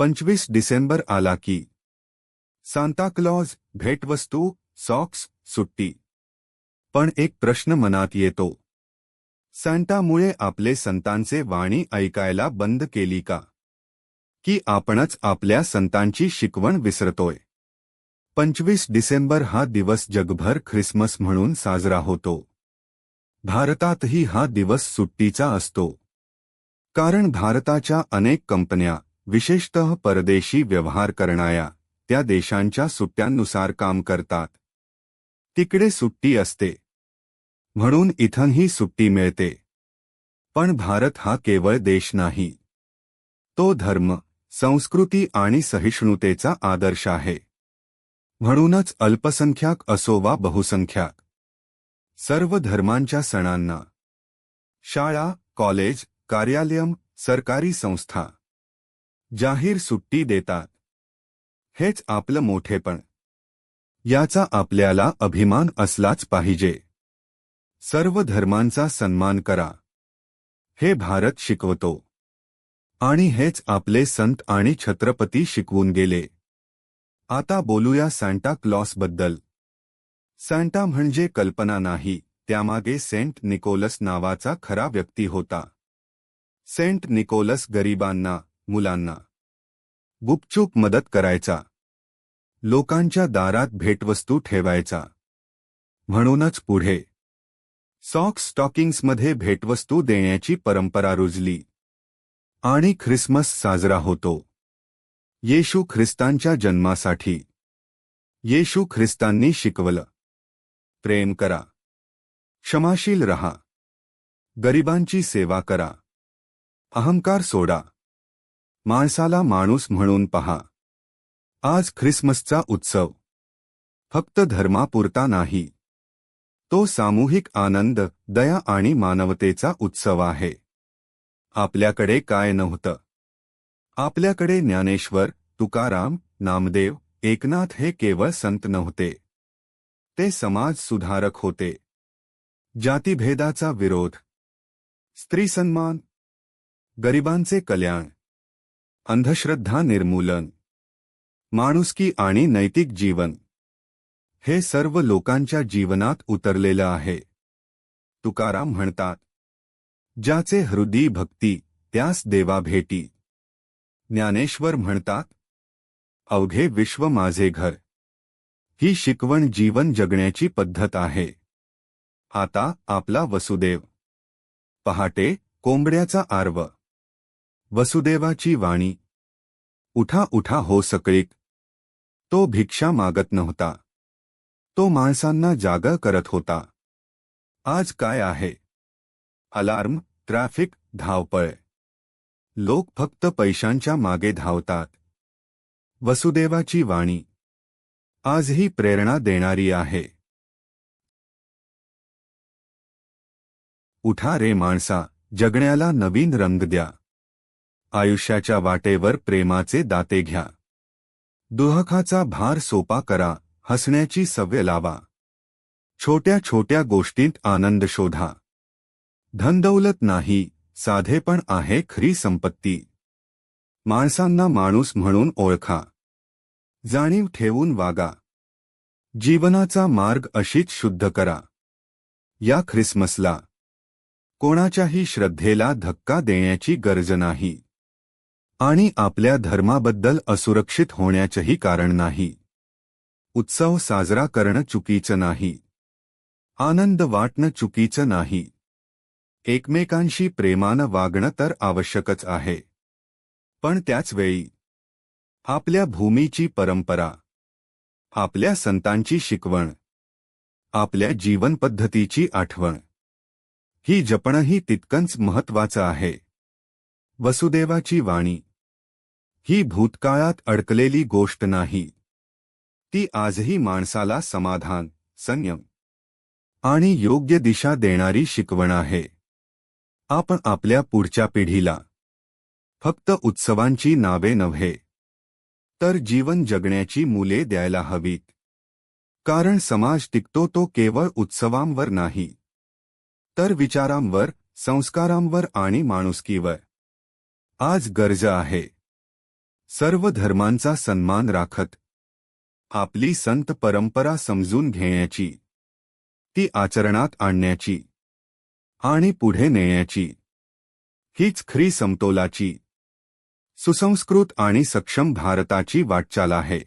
पंचवीस डिसेंबर आला की. सांताक्लॉज भेटवस्तू सॉक्स सुट्टी. पण एक प्रश्न मनात येतो. सांटामुळे आपले संतांचे वाणी ऐकायला बंद केली का? की आपणच आपल्या संतांची शिकवण विसरतोय? पंचवीस डिसेंबर हा दिवस जगभर ख्रिसमस म्हणून साजरा होतो. भारतातही हा दिवस सुट्टीचा असतो. कारण भारताच्या अनेक कंपन्या विशेषतः परदेशी व्यवहार करणाऱ्या त्या देशांच्या सुट्ट्यांनुसार काम करतात. तिकडे सुट्टी असते. म्हणून इथंही सुट्टी मिळते. पण भारत हा केवळ देश नाही. तो धर्म संस्कृती आणि सहिष्णुतेचा आदर्श आहे. म्हणूनच अल्पसंख्याक असो वा बहुसंख्याक सर्व धर्मांच्या सणांना शाळा कॉलेज कार्यालयम सरकारी संस्था जाहीर सुट्टी देतात. हेच आपलं मोठेपण. याचा आपल्याला अभिमान असलाच पाहिजे. सर्व धर्मांचा सन्मान करा. हे भारत शिकवतो. आणि हेच आपले संत आणि छत्रपती शिकवून गेले. आता बोलूया सँटा क्लॉसबद्दल सॅन्टा म्हणजे कल्पना नाही त्यामागे सेंट निकोलस नावाचा खरा व्यक्ती होता. सेंट निकोलस गरिबांना मुलांना. गुपचूप मदत करायचा. लोकांच्या दारात भेटवस्तू ठेवायचा. म्हणूनच पुढे. सॉक्स स्टॉकिंग्समध्ये भेटवस्तू देण्याची परंपरा रुजली. आणि ख्रिसमस साजरा होतो. येशू ख्रिस्तांच्या जन्मासाठी. येशू ख्रिस्तांनी शिकवलं. प्रेम करा. क्षमाशील रहा. गरिबांची सेवा करा. अहंकार सोडा. माणसाला माणूस म्हणून पहा. आज ख्रिसमसचा उत्सव. फक्त धर्मापुरता नाही. तो सामूहिक आनंद दया आणि मानवतेचा उत्सव आहे. आपल्याकडे काय नव्हतं? आपल्याकडे ज्ञानेश्वर तुकाराम नामदेव एकनाथ हे केवळ संत नव्हते. ते समाज सुधारक होते. जातीभेदाचा विरोध. स्त्री सन्मान. गरिबांचे कल्याण. अंधश्रद्धा निर्मूलन माणुसकी आणि नैतिक जीवन हे सर्व लोकांच्या जीवनात उतरलेलं आहे. तुकाराम म्हणतात ज्याचे हृदय भक्ती त्यास देवा भेटी. ज्ञानेश्वर म्हणतात अवघे विश्व माझे घर. ही शिकवण जीवन जगण्याची पद्धत आहे. आता आपला वसुदेव. पहाटे कोंबड्याचा आर्व. वसुदेवाची वाणी. उठा उठा, हो सकळीक. तो भिक्षा मागत नव्हता. तो माणसांना जाग करत होता. आज काय आहे? अलार्म, ट्रॅफिक, धावपळ. लोक फक्त पैशांच्या मागे धावतात. वसुदेवाची वाणी. आजही प्रेरणा देणारी आहे. उठा रे माणसा, जगण्याला नवीन रंग द्या. आयुष्याच्या वाटेवर प्रेमाचे दाते घ्या. दुहखाचा भार सोपा करा हसण्याची सवय लावा. छोट्या छोट्या गोष्टींत आनंद शोधा. धनदौलत नाही साधेपण आहे खरी संपत्ती. माणसांना माणूस म्हणून ओळखा. जाणीव ठेवून वागा. जीवनाचा मार्ग अशीच शुद्ध करा. या ख्रिसमसला कोणाच्याही श्रद्धेला धक्का देण्याची गरज नाही. आणि आपल्या धर्माबद्दल असुरक्षित होण्याचंही कारण नाही. उत्सव साजरा करणं चुकीचं नाही. आनंद वाटणं चुकीचं नाही. एकमेकांशी प्रेमानं वागणं तर आवश्यकच आहे. पण त्याच वेळी आपल्या भूमीची परंपरा आपल्या संतांची शिकवण आपल्या जीवनपद्धतीची आठवण ही जपणंही तितकंच महत्वाचं आहे. वसुदेवाची वाणी ही भूतकाळात अडकलेली गोष्ट नाही. ती आजही माणसाला समाधान संयम आणि योग्य दिशा देणारी शिकवण आहे. आपण आपल्या पुढच्या पिढीला फक्त उत्सवांची नावे नव्हे तर जीवन जगण्याची मुले द्यायला हवीत. कारण समाज टिकतो तो केवळ उत्सवांवर नाही तर विचारांवर संस्कारांवर आणि माणुसकीवर. आज गरज आहे. सर्व धर्मांचा सन्मान राखत आपली संत परंपरा समजून घेण्याची ती आचरणात आणण्याची आणि पुढे नेण्याची हीच खरी समतोलाची सुसंस्कृत आणि सक्षम भारताची वाटचाल आहे.